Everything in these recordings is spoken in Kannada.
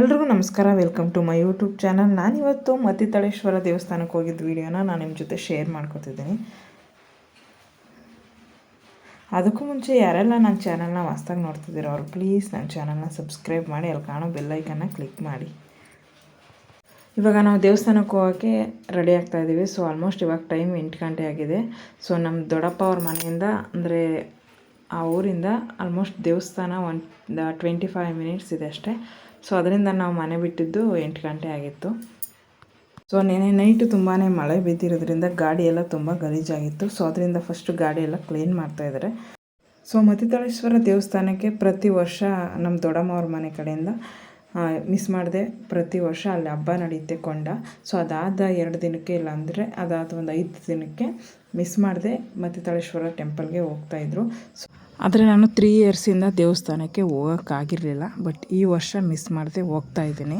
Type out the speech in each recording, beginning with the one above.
ಎಲ್ರಿಗೂ ನಮಸ್ಕಾರ. Welcome to my YouTube channel. ನಾನಿವತ್ತು ಮತ್ತಿತಳೇಶ್ವರ ದೇವಸ್ಥಾನಕ್ಕೆ ಹೋಗಿದ್ದ ವಿಡಿಯೋನ ನಾನು ನಿಮ್ಮ ಜೊತೆ ಶೇರ್ ಮಾಡ್ಕೊತಿದ್ದೀನಿ. ಅದಕ್ಕೂ ಮುಂಚೆ ಯಾರೆಲ್ಲ ನನ್ನ ಚಾನಲ್ನ ಹೊಸ್ದಾಗಿ ನೋಡ್ತಿದ್ದೀರೋ ಅವ್ರು ಪ್ಲೀಸ್ ನನ್ನ ಚಾನಲ್ನ ಸಬ್ಸ್ಕ್ರೈಬ್ ಮಾಡಿ. ಅಲ್ಲಿ ಕಾಣೋ ಬೆಲ್ಲೈಕನ್ನ ಕ್ಲಿಕ್ ಮಾಡಿ. ಇವಾಗ ನಾವು ದೇವಸ್ಥಾನಕ್ಕೆ ಹೋಗೋಕ್ಕೆ ರೆಡಿ ಆಗ್ತಾ ಇದ್ದೀವಿ. ಸೊ, ಆಲ್ಮೋಸ್ಟ್ ಇವಾಗ ಟೈಮ್ ಎಂಟು ಗಂಟೆ ಆಗಿದೆ. ಸೊ ನಮ್ಮ ದೊಡ್ಡಪ್ಪ ಅವ್ರ ಮನೆಯಿಂದ, ಅಂದರೆ ಆ ಊರಿಂದ ಆಲ್ಮೋಸ್ಟ್ ದೇವಸ್ಥಾನ ಒಂದು ಟ್ವೆಂಟಿ ಫೈವ್ ಮಿನಿಟ್ಸ್ ಇದೆ ಅಷ್ಟೇ. ಸೊ ಅದರಿಂದ ನಾವು ಮನೆ ಬಿಟ್ಟಿದ್ದು ಎಂಟು ಗಂಟೆ ಆಗಿತ್ತು. ಸೊ ನೆನೆ ನೈಟು ತುಂಬಾ ಮಳೆ ಬಿದ್ದಿರೋದ್ರಿಂದ ಗಾಡಿ ಎಲ್ಲ ತುಂಬ ಗಲೀಜಾಗಿತ್ತು. ಸೊ ಅದರಿಂದ ಫಸ್ಟು ಗಾಡಿ ಎಲ್ಲ ಕ್ಲೀನ್ ಮಾಡ್ತಾಯಿದ್ದಾರೆ ಸೊ ಮತಿತಾಳೇಶ್ವರ ದೇವಸ್ಥಾನಕ್ಕೆ ಪ್ರತಿ ವರ್ಷ ನಮ್ಮ ದೊಡ್ಡಮ್ಮ ಅವ್ರ ಮನೆ ಕಡೆಯಿಂದ ಮಿಸ್ ಮಾಡಿದೆ ಪ್ರತಿ ವರ್ಷ ಅಲ್ಲಿ ಹಬ್ಬ ನಡೆಯುತ್ತೆ ಕೊಂಡ. ಸೊ ಅದಾದ ಎರಡು ದಿನಕ್ಕೆ ಇಲ್ಲಾಂದರೆ ಅದಾದ ಒಂದು ಐದು ದಿನಕ್ಕೆ ಮಿಸ್ ಮಾಡಿದೆ ಮತಿತಾಳೇಶ್ವರ ಟೆಂಪಲ್ಗೆ ಹೋಗ್ತಾಯಿದ್ರು ಸೊ ಆದರೆ ನಾನು ತ್ರೀ ಇಯರ್ಸಿಂದ ದೇವಸ್ಥಾನಕ್ಕೆ ಹೋಗೋಕ್ಕಾಗಿರಲಿಲ್ಲ ಬಟ್ ಈ ವರ್ಷ ಮಿಸ್ ಮಾಡದೆ ಹೋಗ್ತಾ ಇದ್ದೀನಿ.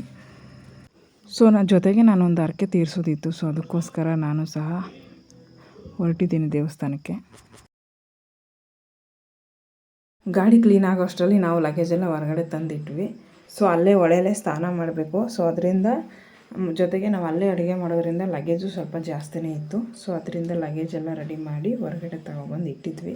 ಸೊ ನನ್ನ ಜೊತೆಗೆ ನಾನೊಂದು ಅರ್ಕೆ ತೀರಿಸೋದಿತ್ತು ಸೊ ಅದಕ್ಕೋಸ್ಕರ ನಾನು ಸಹ ಹೊರಟಿದ್ದೀನಿ ದೇವಸ್ಥಾನಕ್ಕೆ. ಗಾಡಿ ಕ್ಲೀನ್ ಆಗೋ ಅಷ್ಟರಲ್ಲಿ ನಾವು ಲಗೇಜೆಲ್ಲ ಹೊರಗಡೆ ತಂದಿಟ್ವಿ. ಸೊ ಅಲ್ಲೇ ಒಳೆಯಲ್ಲೇ ಸ್ನಾನ ಮಾಡಬೇಕು. ಸೊ ಅದರಿಂದ ಜೊತೆಗೆ ನಾವು ಅಲ್ಲೇ ಅಡುಗೆ ಮಾಡೋದ್ರಿಂದ ಲಗೇಜು ಸ್ವಲ್ಪ ಜಾಸ್ತಿನೇ ಇತ್ತು. ಸೊ ಅದರಿಂದ ಲಗೇಜ್ ಎಲ್ಲ ರೆಡಿ ಮಾಡಿ ಹೊರಗಡೆ ತಗೊಬಂದು ಇಟ್ಟಿದ್ವಿ.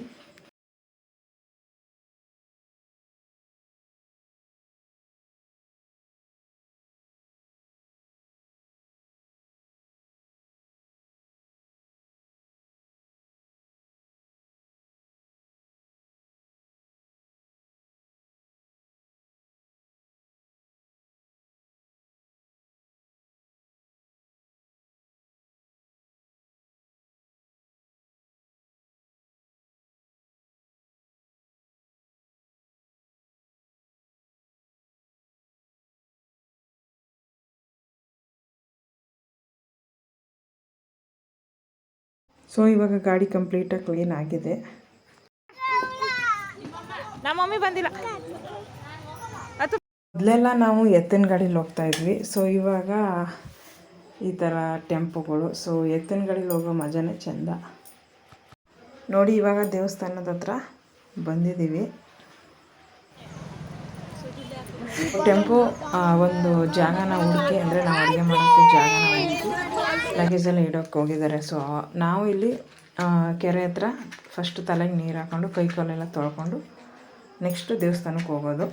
ಸೊ ಇವಾಗ ಗಾಡಿ ಕಂಪ್ಲೀಟಾಗಿ ಕ್ಲೀನ್ ಆಗಿದೆ. ನಮ್ಮ ಮಮ್ಮಿ ಬಂದಿಲ್ಲ. ಮೊದಲೆಲ್ಲ ನಾವು ಎತ್ತಿನ ಗಾಡೀಲಿ ಹೋಗ್ತಾ ಇದ್ವಿ. ಸೊ ಇವಾಗ ಈ ಥರ ಟೆಂಪೋಗಳು. ಸೊ ಎತ್ತಿನ ಗಾಡೀಲಿ ಹೋಗೋ ಮಜಾನೇ ಚೆಂದ. ನೋಡಿ ಇವಾಗ ದೇವಸ್ಥಾನದ ಹತ್ರ ಬಂದಿದ್ದೀವಿ. ಟೆಂಪೋ ಒಂದು ಜಾಗನ ಹುಡುಕಿ ಅಂದರೆ ನಾವು ಅಡುಗೆ ಮಾಡೋಕ್ಕೆ ಜಾಗನ ಹುಡುಕಿ ಲಗೇಜೆಲ್ಲ ಇಡೋಕ್ಕೆ ಹೋಗಿದ್ದಾರೆ. ಸೊ ನಾವು ಇಲ್ಲಿ ಕೆರೆ ಹತ್ರ ಫಸ್ಟ್ ತಲೆಗೆ ನೀರು ಹಾಕ್ಕೊಂಡು ಕೈ ಕಾಲೆಲ್ಲ ತೊಳ್ಕೊಂಡು ನೆಕ್ಸ್ಟು ದೇವಸ್ಥಾನಕ್ಕೆ ಹೋಗೋದು.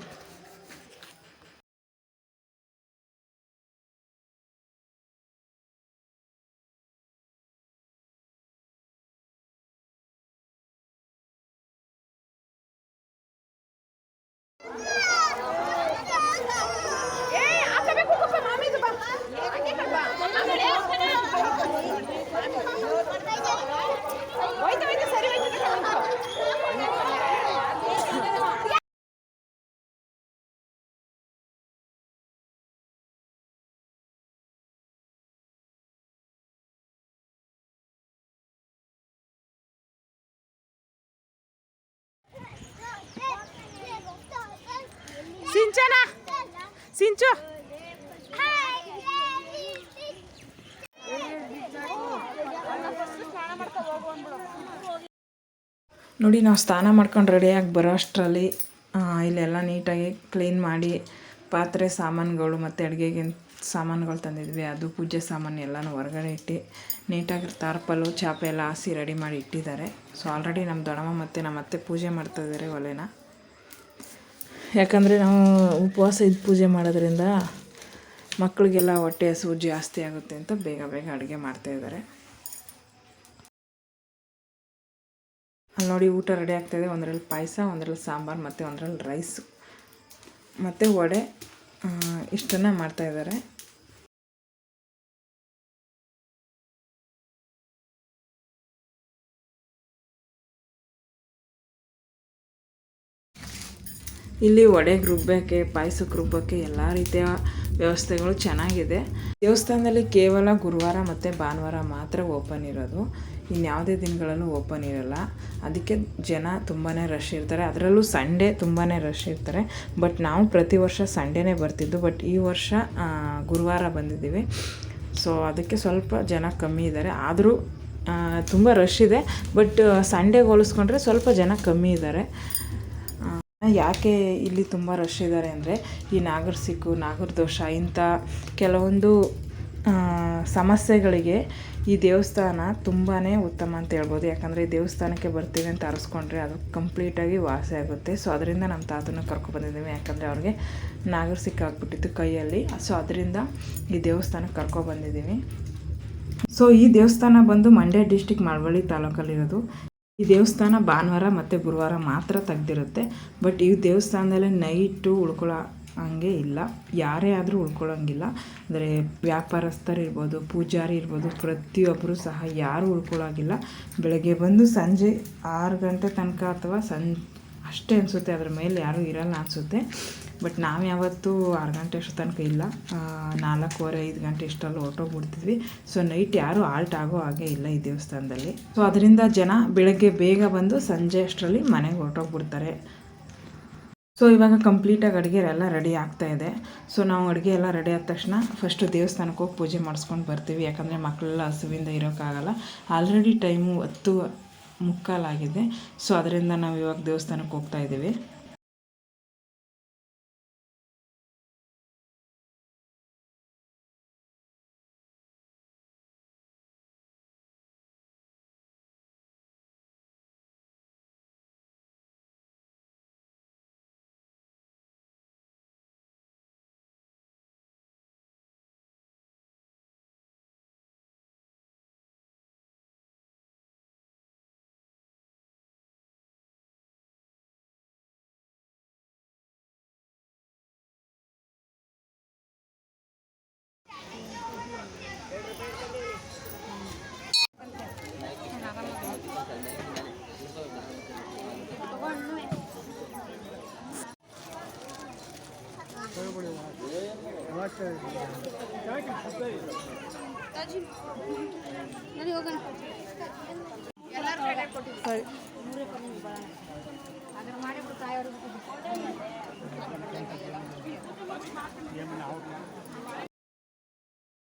ಸಿಂಚು. ನೋಡಿ, ನಾವು ಸ್ನಾನ ಮಾಡ್ಕೊಂಡು ರೆಡಿಯಾಗಿ ಬರೋ ಅಷ್ಟರಲ್ಲಿ ಇಲ್ಲೆಲ್ಲ ನೀಟಾಗಿ ಕ್ಲೀನ್ ಮಾಡಿ ಪಾತ್ರೆ ಸಾಮಾನುಗಳು ಮತ್ತು ಅಡುಗೆಗೆ ಸಾಮಾನುಗಳು ತಂದಿದ್ವಿ. ಅದು ಪೂಜೆ ಸಾಮಾನು ಎಲ್ಲನೂ ಹೊರಗಡೆ ಇಟ್ಟು ನೀಟಾಗಿ ತಾರ್ಪಲು ಚಾಪೆ ಎಲ್ಲ ಹಾಸಿ ರೆಡಿ ಮಾಡಿ ಇಟ್ಟಿದ್ದಾರೆ. ಸೊ ಆಲ್ರೆಡಿ ನಮ್ಮ ದೊಡ್ಡಮ್ಮ ಮತ್ತು ನಮ್ಮ ಅತ್ತೆ ಪೂಜೆ ಮಾಡ್ತಾಯಿದ್ದಾರೆ ಒಲೆನ. ಯಾಕಂದರೆ ನಾವು ಉಪವಾಸ ಇದ್ದು ಪೂಜೆ ಮಾಡೋದ್ರಿಂದ ಮಕ್ಕಳಿಗೆಲ್ಲ ಹೊಟ್ಟೆ ಹಸಿವು ಜಾಸ್ತಿ ಆಗುತ್ತೆ ಅಂತ ಬೇಗ ಬೇಗ ಅಡುಗೆ ಮಾಡ್ತಾಯಿದ್ದಾರೆ ಅಲ್ಲಿ ನೋಡಿ ಊಟ ರೆಡಿ ಆಗ್ತಾಯಿದೆ ಒಂದರಲ್ಲಿ ಪಾಯಸ, ಒಂದರಲ್ಲಿ ಸಾಂಬಾರು ಮತ್ತು ಒಂದರಲ್ಲಿ ರೈಸು ಮತ್ತು ವಡೆ ಇಷ್ಟನ್ನು ಮಾಡ್ತಾಯಿದ್ದಾರೆ ಇಲ್ಲಿ ವಡೆಗೆ ರುಬ್ಬಕ್ಕೆ ಪಾಯಸಕ್ಕೆ ರುಬ್ಬಕ್ಕೆ ಎಲ್ಲ ರೀತಿಯ ವ್ಯವಸ್ಥೆಗಳು ಚೆನ್ನಾಗಿದೆ. ದೇವಸ್ಥಾನದಲ್ಲಿ ಕೇವಲ ಗುರುವಾರ ಮತ್ತು ಭಾನುವಾರ ಮಾತ್ರ ಓಪನ್ ಇರೋದು. ಇನ್ಯಾವುದೇ ದಿನಗಳಲ್ಲೂ ಓಪನ್ ಇರೋಲ್ಲ. ಅದಕ್ಕೆ ಜನ ತುಂಬಾ ರಶ್ ಇರ್ತಾರೆ. ಅದರಲ್ಲೂ ಸಂಡೇ ತುಂಬಾ ರಶ್ ಇರ್ತಾರೆ. ಬಟ್ ನಾವು ಪ್ರತಿ ವರ್ಷ ಸಂಡೇನೇ ಬರ್ತಿದ್ದು. ಬಟ್ ಈ ವರ್ಷ ಗುರುವಾರ ಬಂದಿದ್ದೀವಿ. ಸೊ ಅದಕ್ಕೆ ಸ್ವಲ್ಪ ಜನ ಕಮ್ಮಿ ಇದ್ದಾರೆ. ಆದರೂ ತುಂಬ ರಶ್ ಇದೆ. ಬಟ್ ಸಂಡೇಗೆ ಹೋಲಿಸ್ಕೊಂಡ್ರೆ ಸ್ವಲ್ಪ ಜನ ಕಮ್ಮಿ ಇದ್ದಾರೆ. ಯಾಕೆ ಇಲ್ಲಿ ತುಂಬ ರಶ್ ಇದ್ದಾರೆ ಅಂದರೆ, ಈ ನಾಗರ ಸಿಕ್ಕು, ನಾಗರ ದೋಷ, ಇಂಥ ಕೆಲವೊಂದು ಸಮಸ್ಯೆಗಳಿಗೆ ಈ ದೇವಸ್ಥಾನ ತುಂಬಾ ಉತ್ತಮ ಅಂತ ಹೇಳ್ಬೋದು. ಯಾಕಂದರೆ ಈ ದೇವಸ್ಥಾನಕ್ಕೆ ಬರ್ತೀವಿ ಅಂತ ಅರಸ್ಕೊಂಡ್ರೆ ಅದು ಕಂಪ್ಲೀಟಾಗಿ ವಾಸಿ ಆಗುತ್ತೆ. ಸೊ ಅದರಿಂದ ನಮ್ಮ ತಾತನ ಕರ್ಕೊಬಂದಿದ್ದೀವಿ ಯಾಕಂದರೆ ಅವ್ರಿಗೆ ನಾಗರ ಸಿಕ್ಕಾಕ್ಬಿಟ್ಟಿತ್ತು ಕೈಯಲ್ಲಿ. ಸೊ ಅದರಿಂದ ಈ ದೇವಸ್ಥಾನಕ್ಕೆ ಕರ್ಕೊಬಂದಿದ್ದೀವಿ ಸೊ ಈ ದೇವಸ್ಥಾನ ಬಂದು ಮಂಡ್ಯ ಡಿಸ್ಟಿಕ್ ಮಳವಳ್ಳಿ ತಾಲೂಕಲ್ಲಿರೋದು. ಈ ದೇವಸ್ಥಾನ ಭಾನುವಾರ ಮತ್ತು ಗುರುವಾರ ಮಾತ್ರ ತೆಗ್ದಿರುತ್ತೆ. ಬಟ್ ಈ ದೇವಸ್ಥಾನದಲ್ಲಿ ನೈಟು ಉಳ್ಕೊಳ್ಳೋ ಹಂಗೆ ಇಲ್ಲ. ಯಾರೇ ಆದರೂ ಉಳ್ಕೊಳ್ಳೋಂಗಿಲ್ಲ. ಅಂದರೆ ವ್ಯಾಪಾರಸ್ಥರು ಇರ್ಬೋದು, ಪೂಜಾರಿ ಇರ್ಬೋದು ಪ್ರತಿಯೊಬ್ಬರು ಸಹ ಯಾರೂ ಉಳ್ಕೊಳ್ಳೋಂಗಿಲ್ಲ. ಬೆಳಗ್ಗೆ ಬಂದು ಸಂಜೆ ಆರು ಗಂಟೆ ತನಕ ಅಥವಾ ಸಂ ಅಷ್ಟೇ ಅನಿಸುತ್ತೆ. ಅದ್ರ ಮೇಲೆ ಯಾರೂ ಇರಲ್ಲ ಅನಿಸುತ್ತೆ. ಬಟ್ ನಾವು ಯಾವತ್ತೂ ಆರು ಗಂಟೆ ಅಷ್ಟು ತನಕ ಇಲ್ಲ. ನಾಲ್ಕೂವರೆ, ಐದು ಗಂಟೆ ಇಷ್ಟಲ್ಲಿ ಹೊರಟೋಗ್ಬಿಡ್ತಿದ್ವಿ. ಸೊ ನೈಟ್ ಯಾರೂ ಆಲ್ಟ್ ಆಗೋ ಹಾಗೆ ಇಲ್ಲ ಈ ದೇವಸ್ಥಾನದಲ್ಲಿ. ಸೊ ಅದರಿಂದ ಜನ ಬೆಳಗ್ಗೆ ಬೇಗ ಬಂದು ಸಂಜೆ ಅಷ್ಟರಲ್ಲಿ ಮನೆಗೆ ಹೊರಟೋಗ್ಬಿಡ್ತಾರೆ. ಸೊ ಇವಾಗ ಕಂಪ್ಲೀಟಾಗಿ ಅಡುಗೆ ಎಲ್ಲ ರೆಡಿ ಆಗ್ತಾ ಇದೆ. ಸೊ ನಾವು ಅಡುಗೆ ಎಲ್ಲ ರೆಡಿ ಆದ ತಕ್ಷಣ ಫಸ್ಟು ದೇವಸ್ಥಾನಕ್ಕೆ ಹೋಗಿ ಪೂಜೆ ಮಾಡಿಸ್ಕೊಂಡು ಬರ್ತೀವಿ. ಯಾಕಂದರೆ ಮಕ್ಕಳೆಲ್ಲ ಹಸುವಿಂದ ಇರೋಕ್ಕಾಗಲ್ಲ. ಆಲ್ರೆಡಿ ಟೈಮು ಹತ್ತು ಮುಕ್ಕಾಲಾಗಿದೆ ಸೊ ಅದರಿಂದ ನಾವು ಇವಾಗ ದೇವಸ್ಥಾನಕ್ಕೆ ಹೋಗ್ತಾ ಇದ್ದೀವಿ.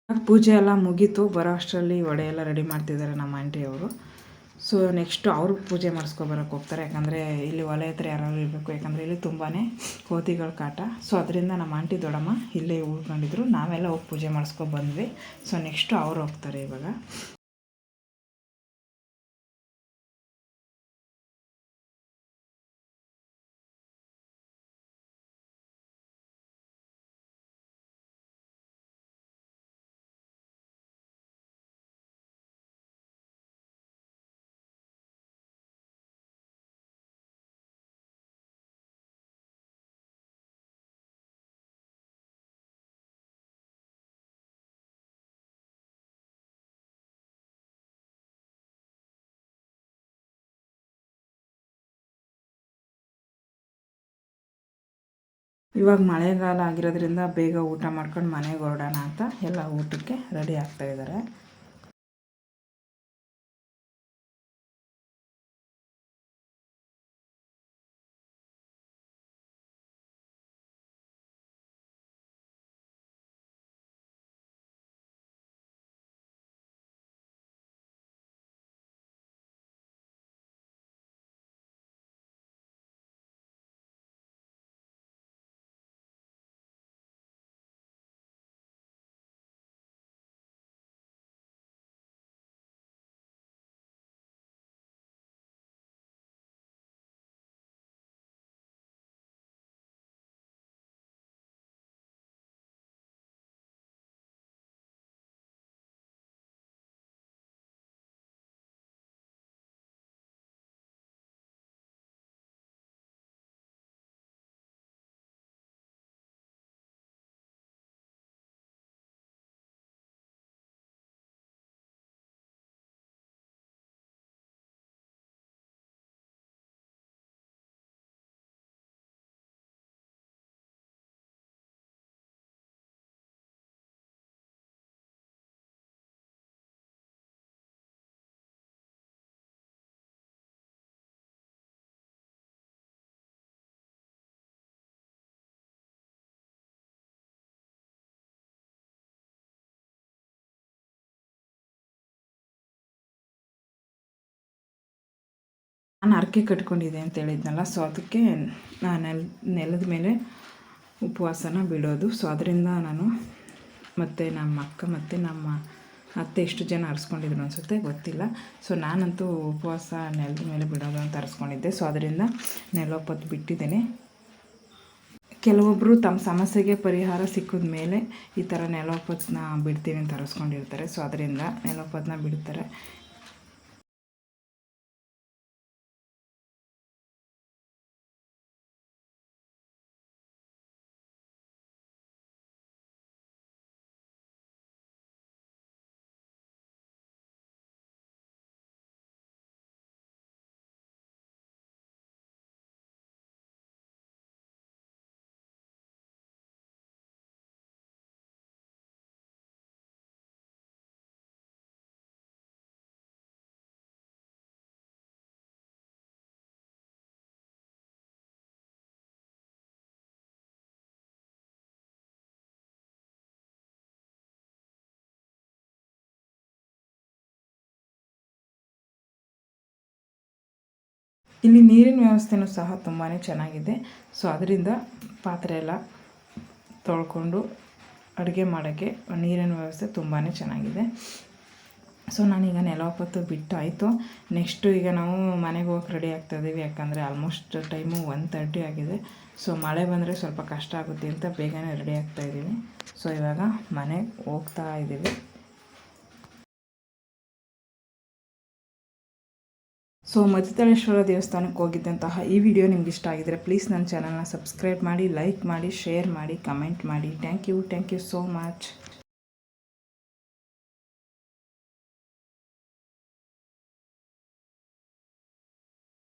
ಪೂಜೆ ಎಲ್ಲ ಮುಗೀತು ಬರೋ ಅಷ್ಟರಲ್ಲಿ ವಡೆ ಎಲ್ಲ ರೆಡಿ ಮಾಡ್ತಿದ್ದಾರೆ ನಮ್ಮ ಆಂಟಿಯವರು ಸೊ ನೆಕ್ಸ್ಟು ಅವರು ಪೂಜೆ ಮಾಡಿಸ್ಕೊಬರಕ್ಕೆ ಹೋಗ್ತಾರೆ. ಯಾಕಂದರೆ ಇಲ್ಲಿ ಒಲೆ ಹತ್ರ ಯಾರಾದ್ರು ಇರಬೇಕು. ಯಾಕಂದರೆ ಇಲ್ಲಿ ತುಂಬಾ ಕೋತಿಗಳ ಕಾಟ. ಸೊ ಅದರಿಂದ ನಮ್ಮ ಆಂಟಿ ದೊಡ್ಡಮ್ಮ ಇಲ್ಲೇ ಉಳ್ಕೊಂಡಿದ್ರು. ನಾವೆಲ್ಲ ಹೋಗಿ ಪೂಜೆ ಮಾಡಿಸ್ಕೊ ಬಂದ್ವಿ. ಸೊ ನೆಕ್ಸ್ಟು ಅವ್ರು ಹೋಗ್ತಾರೆ ಇವಾಗ. ಇವಾಗ ಮಳೆಗಾಲ ಆಗಿರೋದ್ರಿಂದ ಬೇಗ ಊಟ ಮಾಡ್ಕೊಂಡು ಮನೆಗೆ ಹೊರಡೋಣ ಅಂತ ಎಲ್ಲ ಊಟಕ್ಕೆ ರೆಡಿ ಆಗ್ತಾ ನಾನು ಅರ್ಕೆ ಕಟ್ಕೊಂಡಿದ್ದೆ ಅಂತ ಹೇಳಿದ್ನಲ್ಲ ಸೊ ಅದಕ್ಕೆ ನಾನು ನೆಲ, ನೆಲದ ಮೇಲೆ ಉಪವಾಸನ ಬಿಡೋದು ಸೊ ಅದರಿಂದ ನಾನು ಮತ್ತು ನಮ್ಮ ಅಕ್ಕ ಮತ್ತು ನಮ್ಮ ಅತ್ತೆ ಎಷ್ಟು ಜನ ಅರ್ಸ್ಕೊಂಡಿದ್ರು ಅನಿಸುತ್ತೆ ಗೊತ್ತಿಲ್ಲ. ಸೊ ನಾನಂತೂ ಉಪವಾಸ ನೆಲದ ಮೇಲೆ ಬಿಡೋದು ಅಂತ ಅರ್ಸ್ಕೊಂಡಿದ್ದೆ ಸೊ ಅದರಿಂದ ನೆಲೊಪ್ಪತ್ತು ಬಿಟ್ಟಿದ್ದೇನೆ. ಕೆಲವೊಬ್ಬರು ತಮ್ಮ ಸಮಸ್ಯೆಗೆ ಪರಿಹಾರ ಸಿಕ್ಕಿದ ಮೇಲೆ ಈ ಥರ ನೆಲೊಪ್ಪತ್ತನ್ನ ಬಿಡ್ತೀನಿ ಅಂತ ಅರ್ಸ್ಕೊಂಡಿರ್ತಾರೆ ಸೊ ಅದರಿಂದ ನೆಲೊಪ್ಪತ್ತನ್ನ ಬಿಡ್ತಾರೆ. ಇಲ್ಲಿ ನೀರಿನ ವ್ಯವಸ್ಥೆನೂ ಸಹ ತುಂಬಾ ಚೆನ್ನಾಗಿದೆ. ಸೊ ಅದರಿಂದ ಪಾತ್ರೆ ಎಲ್ಲ ತೊಳ್ಕೊಂಡು ಅಡುಗೆ ಮಾಡೋಕ್ಕೆ ನೀರಿನ ವ್ಯವಸ್ಥೆ ತುಂಬಾ ಚೆನ್ನಾಗಿದೆ. ಸೊ ನಾನೀಗ ನೆಲವಪತ್ತು ಬಿಟ್ಟು ಆಯಿತು. ನೆಕ್ಸ್ಟು ಈಗ ನಾವು ಮನೆಗೆ ಹೋಗಕ್ಕೆ ರೆಡಿ ಆಗ್ತಾ ಇದ್ದೀವಿ. ಯಾಕಂದರೆ ಆಲ್ಮೋಸ್ಟ್ ಟೈಮು ಒನ್ ತರ್ಟಿ ಆಗಿದೆ. ಸೊ ಮಳೆ ಬಂದರೆ ಸ್ವಲ್ಪ ಕಷ್ಟ ಆಗುತ್ತೆ ಅಂತ ಬೇಗನೆ ರೆಡಿ ಆಗ್ತಾ ಇದ್ದೀನಿ ಸೊ ಇವಾಗ ಮನೆಗೆ ಹೋಗ್ತಾ ಇದ್ದೀವಿ. ಸೊ ಮಧುತಳೇಶ್ವರ ದೇವಸ್ಥಾನಕ್ಕೆ ಹೋಗಿದ್ದಂತಹ ಈ ವಿಡಿಯೋ ನಿಮ್ಗೆ ಇಷ್ಟ ಆಗಿದ್ರೆ ಪ್ಲೀಸ್ ನನ್ನ ಚಾನಲ್ನ ಸಬ್ಸ್ಕ್ರೈಬ್ ಮಾಡಿ ಲೈಕ್ ಮಾಡಿ ಶೇರ್ ಮಾಡಿ ಕಮೆಂಟ್ ಮಾಡಿ. Thank you thank you so much